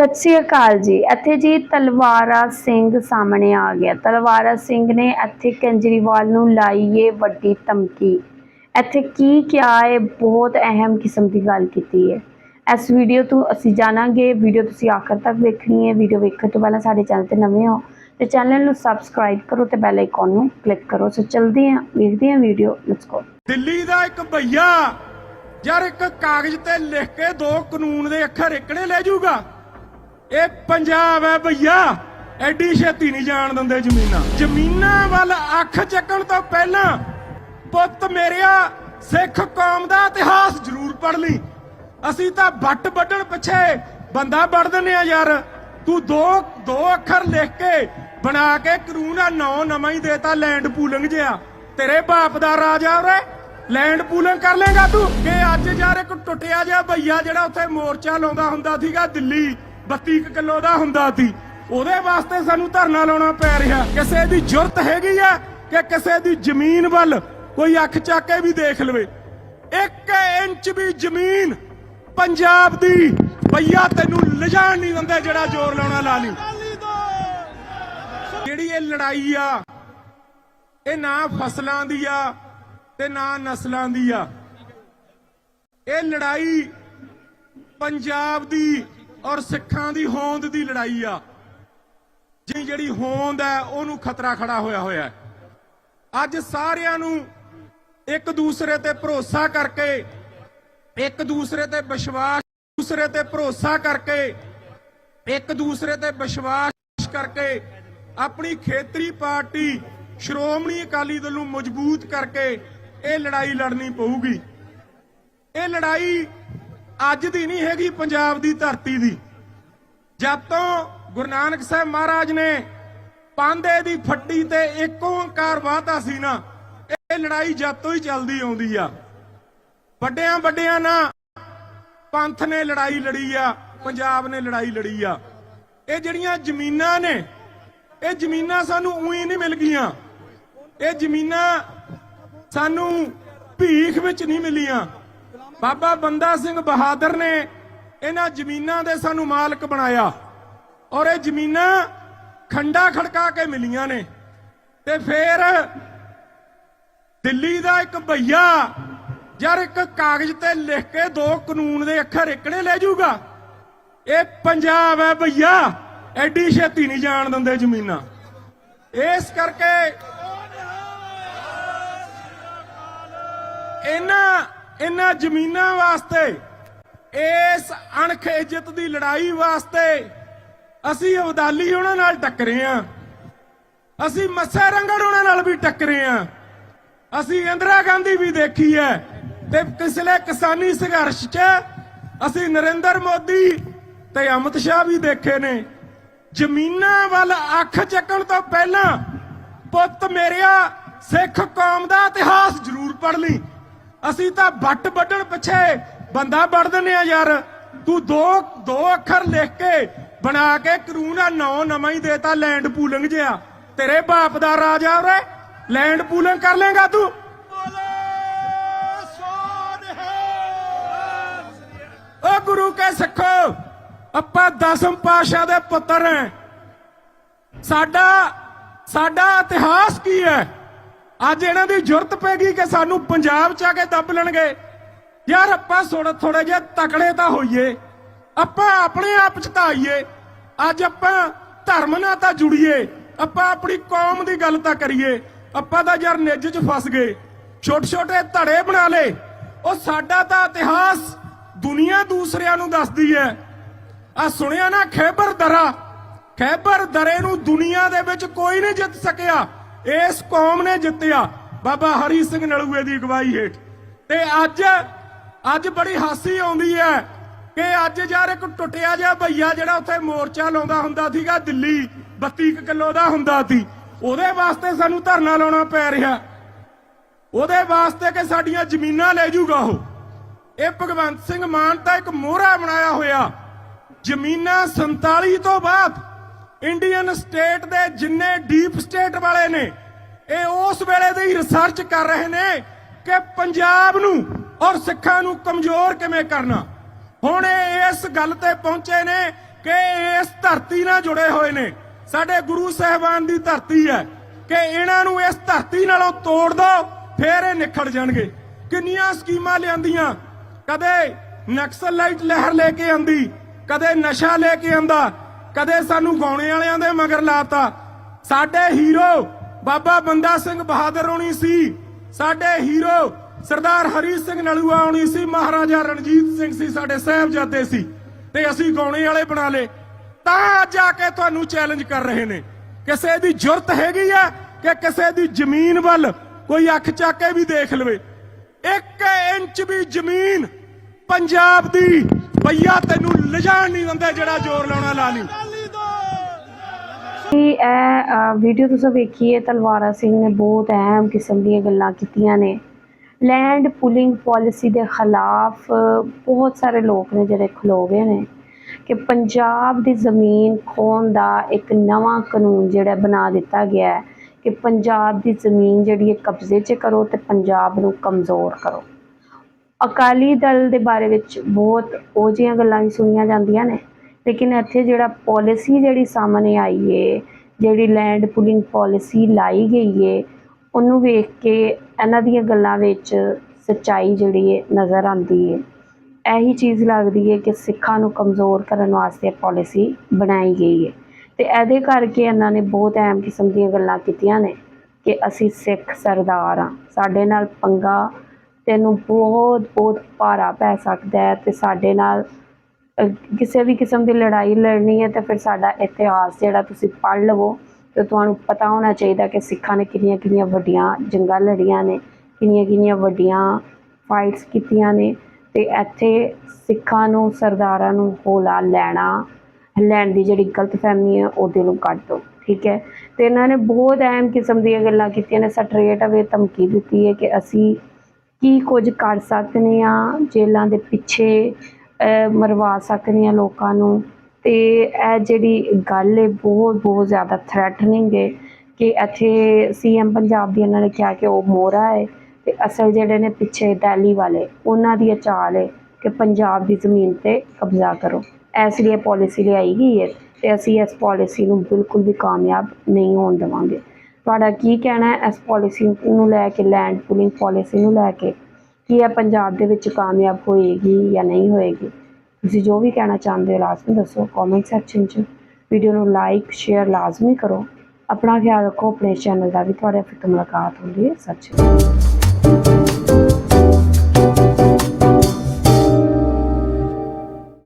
ਸਤਿ ਸ੍ਰੀ ਅਕਾਲ ਜੀ। ਇੱਥੇ ਜੀ ਤਲਵਾਰਾ ਸਿੰਘ ਸਾਹਮਣੇ ਆ ਗਿਆ। ਤਲਵਾਰਾ ਸਿੰਘ ਨੇ ਇੱਥੇ ਕੇਜਰੀਵਾਲ ਨੂੰ ਲਾਈ ਏ ਵੱਡੀ ਧਮਕੀ। ਇੱਥੇ ਕੀ ਕਿਹਾ ਹੈ ਬਹੁਤ ਅਹਿਮ ਕਿਸਮ ਦੀ ਗੱਲ ਕੀਤੀ ਹੈ ਇਸ ਵੀਡੀਓ ਤੋਂ ਅਸੀਂ ਜਾਣਾਂਗੇ। ਵੀਡੀਓ ਤੁਸੀਂ ਆਖਰ ਤੱਕ ਵੇਖਣੀ ਹੈ ਵੀਡੀਓ ਵੇਖਣ ਤੋਂ ਪਹਿਲਾਂ ਸਾਡੇ ਚੈਨਲ ਤੇ ਨਵੇਂ ਹੋ ਤੇ ਚੈਨਲ ਨੂੰ ਸਬਸਕ੍ਰਾਈਬ ਕਰੋ ਤੇ ਬੈਲ ਆਈਕਨ ਨੂੰ ਕਲਿੱਕ ਕਰੋ। ਸੋ ਚਲਦੇ ਹਾਂ, ਵੇਖਦੇ ਹਾਂ ਵੀਡੀਓ। ਲੈਟਸ ਗੋ ਦਿੱਲੀ ਦਾ ਇੱਕ ਭਈਆ, ਯਾਰ ਇੱਕ ਕਾਗਜ਼ ਤੇ ਲਿਖ ਕੇ ਦੋ ਕਾਨੂੰਨ ਦੇ ਅੱਖਰ ਇਕੜੇ ਲੈ ਜਾਊਗਾ। ਇਹ ਪੰਜਾਬ ਹੈ ਭਈਆ। ਐਡੀ ਛੇਤੀ ਨਹੀਂ ਜਾਣ ਦਿੰਦੇ ਜ਼ਮੀਨਾਂ। ਜ਼ਮੀਨਾਂ ਵੱਲ ਅੱਖ ਚੱਕਣ ਤੋਂ ਪਹਿਲਾਂ ਪੁੱਤ ਮੇਰਿਆ ਸਿੱਖ ਕੌਮ ਦਾ ਇਤਿਹਾਸ ਜ਼ਰੂਰ ਪੜ੍ਹ ਲਈ। ਅਸੀਂ ਤਾਂ ਵੱਟ ਵੱਢਣ ਪਿੱਛੇ ਬੰਦਾ ਵੱਢ ਦਿੰਦੇ ਆ ਯਾਰ। ਤੂੰ ਦੋ ਦੋ ਅੱਖਰ ਲਿਖ ਕੇ ਬਣਾ ਕੇ ਕਾਨੂੰਨ ਨੌ ਨਵਾਂ ਹੀ ਦੇਤਾ ਲੈਂਡ ਪੂਲਿੰਗ ਜਿਆ ਤੇਰੇ ਬਾਪ ਦਾ ਰਾਜਾ ਉਰੇ ਲੈਂਡ ਪੂਲਿੰਗ ਕਰ ਲੇਗਾ ਤੂੰ। ਕਿ ਅੱਜ ਯਾਰ ਇੱਕ ਟੁੱਟਿਆ ਜਿਹਾ ਭਈਆ ਜਿਹੜਾ ਉੱਥੇ ਮੋਰਚਾ ਲਾਉਂਦਾ ਹੁੰਦਾ ਸੀਗਾ ਦਿੱਲੀ। 32 ਕੁ ਕਿਲੋ ਦਾ ਹੁੰਦਾ ਸੀ। ਉਹਦੇ ਵਾਸਤੇ ਸਾਨੂੰ ਧਰਨਾ ਲਾਉਣਾ ਪੈ ਰਿਹਾ। ਕਿਸੇ ਦੀ ਜੁਰਤ ਹੈਗੀ ਆ ਕਿ ਕਿਸੇ ਦੀ ਜ਼ਮੀਨ ਵੱਲ ਕੋਈ ਅੱਖ ਚੱਕ ਕੇ ਵੀ ਦੇਖ ਲਵੇ। 1 ਇੰਚ ਵੀ ਜ਼ਮੀਨ ਪੰਜਾਬ ਦੀ ਭਈਆ ਤੈਨੂੰ ਲਿਜਾਣ ਨਹੀਂ ਦਿੰਦੇ ਜਿਹੜਾ ਜ਼ੋਰ ਲਾਉਣਾ ਲਾ ਲਈ। ਜਿਹੜੀ ਇਹ ਲੜਾਈ ਆ, ਇਹ ਨਾ ਫਸਲਾਂ ਦੀ ਆ ਤੇ ਨਾ ਨਸਲਾਂ ਦੀ ਆ। ਇਹ ਲੜਾਈ ਪੰਜਾਬ ਦੀ ਔਰ ਸਿੱਖਾਂ ਦੀ ਹੋਂਦ ਦੀ ਲੜਾਈ ਆ। ਜੀ ਜਿਹੜੀ ਹੋਂਦ ਹੈ, ਉਹਨੂੰ ਖਤਰਾ ਖੜਾ ਹੋਇਆ ਹੋਇਆ ਹੈ। ਅੱਜ ਸਾਰਿਆਂ ਨੂੰ ਇੱਕ ਦੂਸਰੇ ਤੇ ਭਰੋਸਾ ਕਰਕੇ, ਇੱਕ ਦੂਸਰੇ ਤੇ ਵਿਸ਼ਵਾਸ, ਦੂਸਰੇ ਤੇ ਭਰੋਸਾ ਕਰਕੇ, ਇੱਕ ਦੂਸਰੇ ਤੇ ਵਿਸ਼ਵਾਸ ਕਰਕੇ ਆਪਣੀ ਖੇਤਰੀ ਪਾਰਟੀ ਸ਼੍ਰੋਮਣੀ ਅਕਾਲੀ ਦਲ ਨੂੰ ਮਜ਼ਬੂਤ ਕਰਕੇ ਇਹ ਲੜਾਈ ਲੜਨੀ ਪਊਗੀ। ਇਹ ਲੜਾਈ ਅੱਜ ਦੀ ਨਹੀਂ ਹੈਗੀ ਪੰਜਾਬ ਦੀ ਧਰਤੀ ਦੀ। ਜਦ ਤੋਂ ਗੁਰੂ ਨਾਨਕ ਸਾਹਿਬ ਮਹਾਰਾਜ ਨੇ ਪਾਂਦੇ ਦੀ ਫੱਟੀ ਤੇ ਇੱਕ ਓੰਕਾਰ ਵਾਤਾ ਸੀ ਨਾ, ਇਹ ਲੜਾਈ ਜਦ ਤੋਂ ਹੀ ਚੱਲਦੀ ਆਉਂਦੀ ਆ। ਵੱਡਿਆਂ ਵੱਡਿਆਂ ਨਾ ਪੰਥ ਨੇ ਲੜਾਈ ਲੜੀ ਆ, ਪੰਜਾਬ ਨੇ ਲੜਾਈ ਲੜੀ ਆ। ਇਹ ਜਿਹੜੀਆਂ ਜ਼ਮੀਨਾਂ ਨੇ, ਇਹ ਜ਼ਮੀਨਾਂ ਸਾਨੂੰ ਉਹੀ ਨਹੀਂ ਮਿਲ ਗਈਆਂ। ਇਹ ਜ਼ਮੀਨਾਂ ਸਾਨੂੰ ਭੀਖ ਵਿੱਚ ਨਹੀਂ ਮਿਲੀਆਂ। ਬਾਬਾ ਬੰਦਾ ਸਿੰਘ ਬਹਾਦਰ ਨੇ ਇਹਨਾਂ ਜ਼ਮੀਨਾਂ ਦੇ ਸਾਨੂੰ ਮਾਲਕ ਬਣਾਇਆ। ਔਰ ਇਹ ਜ਼ਮੀਨਾਂ ਖੰਡਾ ਖੜਕਾ ਕੇ ਮਿਲੀਆਂ ਨੇ। ਤੇ ਫੇਰ ਦਿੱਲੀ ਦਾ ਇੱਕ ਭਈਆ ਯਾਰ ਇੱਕ ਕਾਗਜ਼ ਤੇ ਲਿਖ ਕੇ ਦੋ ਕਾਨੂੰਨ ਦੇ ਅੱਖਰ ਇਕੜੇ ਲੈ ਜਾਊਗਾ। ਇਹ ਪੰਜਾਬ ਹੈ ਭਈਆ। ਐਡੀ ਛੇਤੀ ਨਹੀਂ ਜਾਣ ਦਿੰਦੇ ਜ਼ਮੀਨਾਂ। ਇਸ ਕਰਕੇ ਇਹਨਾਂ ਇਹਨਾਂ ਜ਼ਮੀਨਾਂ ਵਾਸਤੇ, ਇਸ ਅਣਖ ਇੱਜ਼ਤ ਦੀ ਲੜਾਈ ਵਾਸਤੇ ਅਸੀਂ ਅਬਦਾਲੀ ਉਹਨਾਂ ਨਾਲ ਟੱਕਰੇ ਆ। ਅਸੀਂ ਮੱਸਾ ਰੰਗੜ ਉਹਨਾਂ ਨਾਲ ਵੀ ਟੱਕਰੇ ਆ। ਅਸੀਂ ਇੰਦਰਾ ਗਾਂਧੀ ਵੀ ਦੇਖੀ ਹੈ ਤੇ ਪਿਛਲੇ ਕਿਸਾਨੀ ਸੰਘਰਸ਼ 'ਚ ਅਸੀਂ ਨਰਿੰਦਰ ਮੋਦੀ ਤੇ ਅਮਿਤ ਸ਼ਾਹ ਵੀ ਦੇਖੇ ਨੇ। ਜ਼ਮੀਨਾਂ ਵੱਲ ਅੱਖ ਚੱਕਣ ਤੋਂ ਪਹਿਲਾਂ ਪੁੱਤ ਮੇਰਿਆ ਸਿੱਖ ਕੌਮ ਦਾ ਇਤਿਹਾਸ ਜ਼ਰੂਰ ਪੜ੍ਹ ਲਈ। ਅਸੀਂ ਤਾਂ ਵੱਟ ਵੱਢਣ ਪਿੱਛੇ ਬੰਦਾ ਵੱਢ ਦਿੰਦੇ ਆ ਯਾਰ। ਤੂੰ ਦੋ ਦੋ ਅੱਖਰ ਲਿਖ ਕੇ ਬਣਾ ਕੇ ਕਾਨੂੰਨ ਆ ਨੌ ਨਵਾਂ ਹੀ ਦੇਤਾ ਲੈਂਡ ਪੂਲਿੰਗ ਜਿਆ ਤੇਰੇ ਬਾਪ ਦਾ ਰਾਜ ਆ ਉਰੇ ਲੈਂਡ ਪੂਲਿੰਗ ਕਰ ਲੇਗਾ ਤੂੰ। ਓ ਗੁਰੂ ਕੇ ਸਿੱਖੋ ਆਪਾਂ ਦਸਮ ਪਾਸ਼ਾ ਦੇ ਪੁੱਤਰ ਹਾਂ। ਸਾਡਾ ਸਾਡਾ ਇਤਿਹਾਸ ਕੀ ਹੈ? ਅੱਜ ਇਹਨਾਂ ਦੀ ਜ਼ਰੂਰਤ ਪੈ ਗਈ ਕਿ ਸਾਨੂੰ ਪੰਜਾਬ ਚ ਆ ਕੇ ਦੱਬ ਲੈਣਗੇ। ਯਾਰ ਆਪਾਂ ਥੋੜਾ ਥੋੜੇ ਜਿਹਾ ਤਕੜੇ ਤਾਂ ਹੋਈਏ। ਆਪਾਂ ਆਪਣੇ ਆਪ ਚ ਤਾਂ ਆਈਏ। ਅੱਜ ਆਪਾਂ ਧਰਮ ਨਾਲ ਤਾਂ ਜੁੜੀਏ। ਆਪਾਂ ਆਪਣੀ ਕੌਮ ਦੀ ਗੱਲ ਤਾਂ ਕਰੀਏ। ਆਪਾਂ ਤਾਂ ਯਾਰ ਨਿੱਜ ਚ ਫਸ ਗਏ। ਛੋਟੇ ਛੋਟੇ ਧੜੇ ਬਣਾ ਲਏ। ਉਹ ਸਾਡਾ ਤਾਂ ਇਤਿਹਾਸ ਦੁਨੀਆ ਦੂਸਰਿਆਂ ਨੂੰ ਦੱਸਦੀ ਹੈ। ਆ ਸੁਣਿਆ ਨਾ, ਖੈਬਰ ਦਰਾ। ਖੈਬਰ ਦਰੇ ਨੂੰ ਦੁਨੀਆ ਦੇ ਵਿੱਚ ਕੋਈ ਨਹੀਂ ਜਿੱਤ ਸਕਿਆ। ਇਸ ਕੌਮ ਨੇ ਜਿੱਤਿਆ। ਬਾਬਾ ਹਰੀ ਸਿੰਘ ਨਲੂਏ ਦੀ ਅਗਵਾਈ ਹੇਠ। ਤੇ ਅੱਜ ਅੱਜ ਬੜੀ ਹਾਸੀ ਆਉਂਦੀ ਹੈ ਕਿ ਅੱਜ ਯਾਰ ਇੱਕ ਟੁੱਟਿਆ ਜਿਹਾ ਭਈਆ ਜਿਹੜਾ ਉੱਥੇ ਮੋਰਚਾ ਲਾਉਂਦਾ ਹੁੰਦਾ ਸੀਗਾ, ਦਿੱਲੀ 32 ਕਿਲੋ ਦਾ ਹੁੰਦਾ ਸੀ। ਉਹਦੇ ਵਾਸਤੇ ਸਾਨੂੰ ਧਰਨਾ ਲਾਉਣਾ ਪੈ ਰਿਹਾ। ਉਹਦੇ ਵਾਸਤੇ ਕਿ ਸਾਡੀਆਂ ਜ਼ਮੀਨਾਂ ਲੈ ਜਾਊਗਾ ਉਹ। ਇਹ ਭਗਵੰਤ ਸਿੰਘ ਮਾਨ ਤਾਂ ਇੱਕ ਮੋਹਰਾ ਬਣਾਇਆ ਹੋਇਆ। ਜ਼ਮੀਨਾਂ 47 ਤੋਂ ਬਾਅਦ ਇੰਡੀਅਨ ਸਟੇਟ ਦੇ ਜਿੰਨੇ ਡੀਪ ਸਟੇਟ ਵਾਲੇ ਨੇ, ਇਹ ਉਸ ਵੇਲੇ ਦੀ ਰਿਸਰਚ ਕਰ ਰਹੇ ਨੇ ਕਿ ਪੰਜਾਬ ਨੂੰ ਔਰ ਸਿੱਖਾਂ ਨੂੰ ਕਮਜ਼ੋਰ ਕਿਵੇਂ ਕਰਨਾ। ਹੁਣ ਇਹ ਇਸ ਗੱਲ ਤੇ ਪਹੁੰਚੇ ਨੇ ਕਿ ਇਸ ਧਰਤੀ ਨਾਲ ਜੁੜੇ ਹੋਏ ਨੇ। ਸਾਡੇ ਗੁਰੂ ਸਾਹਿਬਾਨ ਦੀ ਧਰਤੀ ਹੈ ਕਿ ਇਹਨਾਂ ਨੂੰ ਇਸ ਧਰਤੀ ਨਾਲੋਂ ਤੋੜ ਦੋ, ਫੇਰ ਇਹ ਨਿਖੜ ਜਾਣਗੇ। ਕਿੰਨੀਆਂ ਸਕੀਮਾਂ ਲਿਆਂਦੀਆਂ। ਕਦੇ ਨਕਸਲਾਈਟ ਲਹਿਰ ਲੈ ਕੇ ਆਂਦੀ, ਕਦੇ ਨਸ਼ਾ ਲੈ ਕੇ ਆਂਦਾ ਕਦੇ ਸਾਨੂੰ ਗਾਉਣੇ ਵਾਲਿਆਂ ਦੇ ਮਗਰ ਲਾਤਾ। ਸਾਡੇ ਹੀਰੋ ਬਾਬਾ ਬੰਦਾ ਸਿੰਘ ਬਹਾਦਰ ਹੋਣੀ ਸੀ। ਸਾਡੇ ਹੀਰੋ ਸਰਦਾਰ ਹਰੀ ਸਿੰਘ ਨਲੂਆ ਹੋਣੀ ਸੀ। ਮਹਾਰਾਜਾ ਰਣਜੀਤ ਸਿੰਘ ਸੀ, ਸਾਡੇ ਸਾਹਿਬਜ਼ਾਦੇ ਸੀ। ਤੇ ਅਸੀਂ ਗਾਉਣੇ ਵਾਲੇ ਬਣਾ ਲਏ। ਤਾਂ ਅੱਜ ਆ ਕੇ ਤੁਹਾਨੂੰ ਚੈਲੰਜ ਕਰ ਰਹੇ ਨੇ। ਕਿਸੇ ਦੀ ਜੁਰਤ ਹੈਗੀ ਆ ਕਿ ਕਿਸੇ ਦੀ ਜ਼ਮੀਨ ਵੱਲ ਕੋਈ ਅੱਖ ਚੱਕ ਕੇ ਵੀ ਦੇਖ ਲਵੇ। ਇੱਕ ਇੰਚ ਵੀ ਜ਼ਮੀਨ ਪੰਜਾਬ ਦੀ ਭਈਆ, ਤੈਨੂੰ ਲਿਜਾਣ ਨਹੀਂ ਦਿੰਦੇ ਜਿਹੜਾ ਜ਼ੋਰ ਲਾਉਣਾ, ਲਾ ਲਈ। ਕਿ ਇਹ ਵੀਡੀਓ ਤੁਸੀਂ ਵੇਖੀ ਹੈ ਤਲਵਾਰਾ ਸਿੰਘ ਨੇ ਬਹੁਤ ਅਹਿਮ ਕਿਸਮ ਦੀਆਂ ਗੱਲਾਂ ਕੀਤੀਆਂ ਨੇ। ਲੈਂਡ ਪੁਲਿੰਗ ਪਾਲਿਸੀ ਦੇ ਖਿਲਾਫ ਬਹੁਤ ਸਾਰੇ ਲੋਕ ਨੇ ਜਿਹੜੇ ਖਲੋ ਗਏ ਨੇ ਕਿ ਪੰਜਾਬ ਦੀ ਜ਼ਮੀਨ ਖੋਣ ਦਾ ਇੱਕ ਨਵਾਂ ਕਾਨੂੰਨ ਜਿਹੜਾ ਬਣਾ ਦਿੱਤਾ ਗਿਆ ਹੈ ਕਿ ਪੰਜਾਬ ਦੀ ਜ਼ਮੀਨ ਜਿਹੜੀ ਹੈ ਕਬਜ਼ੇ 'ਚ ਕਰੋ ਤੇ ਪੰਜਾਬ ਨੂੰ ਕਮਜ਼ੋਰ ਕਰੋ। ਅਕਾਲੀ ਦਲ ਦੇ ਬਾਰੇ ਵਿੱਚ ਬਹੁਤ ਉਹ ਜਿਹੀਆਂ ਗੱਲਾਂ ਵੀ ਸੁਣੀਆਂ ਜਾਂਦੀਆਂ ਨੇ। ਲੇਕਿਨ ਇੱਥੇ ਜਿਹੜਾ ਪੋਲਿਸੀ ਜਿਹੜੀ ਸਾਹਮਣੇ ਆਈ ਏ, ਜਿਹੜੀ ਲੈਂਡ ਪੁਲਿੰਗ ਪੋਲਿਸੀ ਲਾਈ ਗਈ ਏ, ਉਹਨੂੰ ਵੇਖ ਕੇ ਇਹਨਾਂ ਦੀਆਂ ਗੱਲਾਂ ਵਿੱਚ ਸੱਚਾਈ ਜਿਹੜੀ ਏ ਨਜ਼ਰ ਆਉਂਦੀ ਏ। ਇਹੀ ਚੀਜ਼ ਲੱਗਦੀ ਏ ਕਿ ਸਿੱਖਾਂ ਨੂੰ ਕਮਜ਼ੋਰ ਕਰਨ ਵਾਸਤੇ ਪੋਲਿਸੀ ਬਣਾਈ ਗਈ ਏ। ਤੇ ਇਹਦੇ ਕਰਕੇ ਇਹਨਾਂ ਨੇ ਬਹੁਤ ਅਹਿਮ ਕਿਸਮ ਦੀਆਂ ਗੱਲਾਂ ਕੀਤੀਆਂ ਨੇ ਕਿ ਅਸੀਂ ਸਿੱਖ ਸਰਦਾਰ ਆ। ਸਾਡੇ ਨਾਲ ਪੰਗਾ ਤੈਨੂੰ ਬਹੁਤ ਬਹੁਤ ਭਾਰਾ ਪੈ ਸਕਦਾ ਹੈ ਅਤੇ ਸਾਡੇ ਨਾਲ ਕਿਸੇ ਵੀ ਕਿਸਮ ਦੀ ਲੜਾਈ ਲੜਨੀ ਹੈ ਤਾਂ ਫਿਰ ਸਾਡਾ ਇਤਿਹਾਸ ਜਿਹੜਾ ਤੁਸੀਂ ਪੜ੍ਹ ਲਵੋ ਅਤੇ ਤੁਹਾਨੂੰ ਪਤਾ ਹੋਣਾ ਚਾਹੀਦਾ ਕਿ ਸਿੱਖਾਂ ਨੇ ਕਿੰਨੀਆਂ ਕਿੰਨੀਆਂ ਵੱਡੀਆਂ ਜੰਗਾਂ ਲੜੀਆਂ ਨੇ, ਕਿੰਨੀਆਂ ਕਿੰਨੀਆਂ ਵੱਡੀਆਂ ਫਾਈਟਸ ਕੀਤੀਆਂ ਨੇ ਅਤੇ ਇੱਥੇ ਸਿੱਖਾਂ ਨੂੰ, ਸਰਦਾਰਾਂ ਨੂੰ ਹੋਲਾ ਲੈਣਾ, ਲੈਣ ਦੀ ਜਿਹੜੀ ਗਲਤਫਹਿਮੀ ਹੈ ਉਹਦੇ ਨੂੰ ਕੱਢ ਦਿਓ, ਠੀਕ ਹੈ? ਅਤੇ ਇਹਨਾਂ ਨੇ ਬਹੁਤ ਅਹਿਮ ਕਿਸਮ ਦੀਆਂ ਗੱਲਾਂ ਕੀਤੀਆਂ ਨੇ, ਸਟਰੇਟ ਅਵੇ ਧਮਕੀ ਦਿੱਤੀ ਹੈ ਕਿ ਅਸੀਂ ਕੀ ਕੁਝ ਕਰ ਸਕਦੇ ਹਾਂ ਜੇਲ੍ਹਾਂ ਦੇ ਪਿੱਛੇ ਮਰਵਾ ਸਕਦੇ ਹਾਂ ਲੋਕਾਂ ਨੂੰ। ਅਤੇ ਇਹ ਜਿਹੜੀ ਗੱਲ ਹੈ ਬਹੁਤ ਬਹੁਤ ਜ਼ਿਆਦਾ ਥ੍ਰੈਟਨਿੰਗ ਹੈ ਕਿ ਇੱਥੇ ਸੀਐਮ ਪੰਜਾਬ ਦੀ ਇਹਨਾਂ ਨੇ ਕਿਹਾ ਕਿ ਉਹ ਮੋਹਰਾ ਹੈ ਅਤੇ ਅਸਲ ਜਿਹੜੇ ਨੇ ਪਿੱਛੇ ਦਿੱਲੀ ਵਾਲੇ, ਉਹਨਾਂ ਦੀ ਇਹ ਚਾਲ ਹੈ ਕਿ ਪੰਜਾਬ ਦੀ ਜ਼ਮੀਨ ਤੇ ਕਬਜ਼ਾ ਕਰੋ। ਇਸ ਲਈ ਇਹ ਪੋਲਿਸੀ ਲਿਆਈ ਗਈ ਹੈ ਅਤੇ ਅਸੀਂ ਇਸ ਪੋਲਿਸੀ ਨੂੰ ਬਿਲਕੁਲ ਵੀ ਕਾਮਯਾਬ ਨਹੀਂ ਹੋਣ ਦੇਵਾਂਗੇ। ਤੁਹਾਡਾ ਕੀ ਕਹਿਣਾ ਹੈ ਇਸ ਪਾਲਿਸੀ ਨੂੰ ਲੈ ਕੇ ਲੈਂਡ ਪੁਲਿੰਗ ਪਾਲਿਸੀ ਨੂੰ ਲੈ ਕੇ? ਕੀ ਇਹ ਪੰਜਾਬ ਦੇ ਵਿੱਚ ਕਾਮਯਾਬ ਹੋਏਗੀ ਜਾਂ ਨਹੀਂ ਹੋਏਗੀ? ਤੁਸੀਂ ਜੋ ਵੀ ਕਹਿਣਾ ਚਾਹੁੰਦੇ ਹੋ ਲਾਜ਼ਮੀ ਦੱਸੋ ਕਮੈਂਟ ਸੈਕਸ਼ਨ 'ਚ। ਵੀਡੀਓ ਨੂੰ ਲਾਈਕ ਸ਼ੇਅਰ ਲਾਜ਼ਮੀ ਕਰੋ। ਆਪਣਾ ਖਿਆਲ ਰੱਖੋ, ਆਪਣੇ ਚੈਨਲ ਦਾ ਵੀ ਤੁਹਾਡੇ ਫਿਰ ਤੋਂ ਮੁਲਾਕਾਤ ਹੁੰਦੀ ਹੈ। ਸਤਿ ਸ਼੍ਰੀ ਅਕਾਲ।